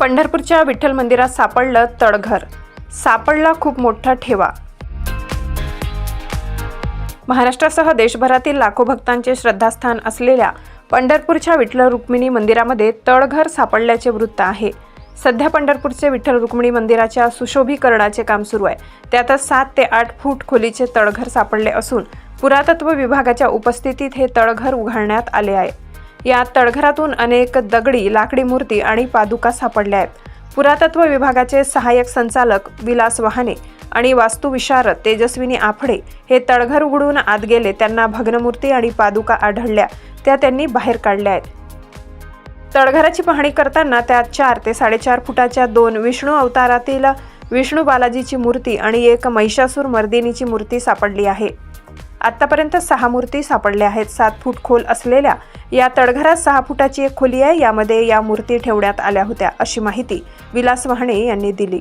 पंढरपूरच्या विठ्ठल मंदिरात सापडलं तळघर. सापडला खूप मोठा ठेवा. महाराष्ट्रासह देशभरातील लाखो भक्तांचे श्रद्धास्थान असलेल्या पंढरपूरच्या विठ्ठल रुक्मिणी मंदिरामध्ये तळघर सापडल्याचे वृत्त आहे. सध्या पंढरपूरचे विठ्ठल रुक्मिणी मंदिराच्या सुशोभीकरणाचे काम सुरू आहे. त्यातच सात ते आठ फूट खोलीचे तळघर सापडले असून पुरातत्व विभागाच्या उपस्थितीत हे तळघर उघडण्यात आले आहे. या तळघरातून अनेक दगडी लाकडी मूर्ती आणि पादुका सापडल्या आहेत. पुरातत्व विभागाचे सहाय्यक संचालक विलास वहाने आणि वास्तुविशारद तेजस्विनी आफडे हे तळघर उघडून आत गेले. त्यांना भग्नमूर्ती आणि पादुका आढळल्या. त्या त्यांनी बाहेर काढल्या आहेत. तळघराची पाहणी करताना त्यात चार ते साडेचार फुटाच्या दोन विष्णू अवतारातील विष्णू बालाजीची मूर्ती आणि एक महिषासूर मर्दिनीची मूर्ती सापडली आहे. आतापर्यंत सहा मूर्ती सापडल्या आहेत. सात फूट खोल असलेल्या या तळघरात सहा फुटाची एक खोली आहे. यामध्ये या मूर्ती ठेवण्यात आल्या होत्या अशी माहिती विलास वहाणे यांनी दिली.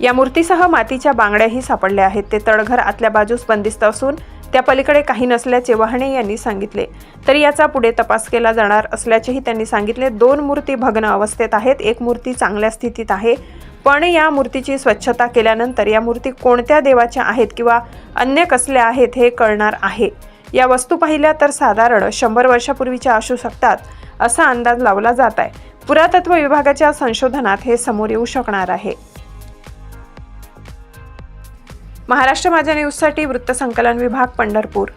या मूर्तीसह मातीच्या बांगड्याही सापडल्या आहेत. ते तळघर आतल्या बाजूस बंदिस्त असून त्या पलीकडे काही नसल्याचे वहाणे यांनी सांगितले. तरी याचा पुढे तपास केला जाणार असल्याचेही त्यांनी सांगितले. दोन मूर्ती भग्न अवस्थेत आहेत. एक मूर्ती चांगल्या स्थितीत आहे. पण या मूर्तीची स्वच्छता केल्यानंतर या मूर्ती कोणत्या देवाच्या आहेत किंवा अन्य कसल्या आहेत हे कळणार आहे. या वस्तू पाहिल्या तर साधारण शंभर वर्षापूर्वीच्या असू शकतात असा अंदाज लावला जात आहे. पुरातत्व विभागाच्या संशोधनात हे समोर येऊ शकणार आहे. महाराष्ट्र माझ्या न्यूजसाठी वृत्तसंकलन विभाग पंढरपूर.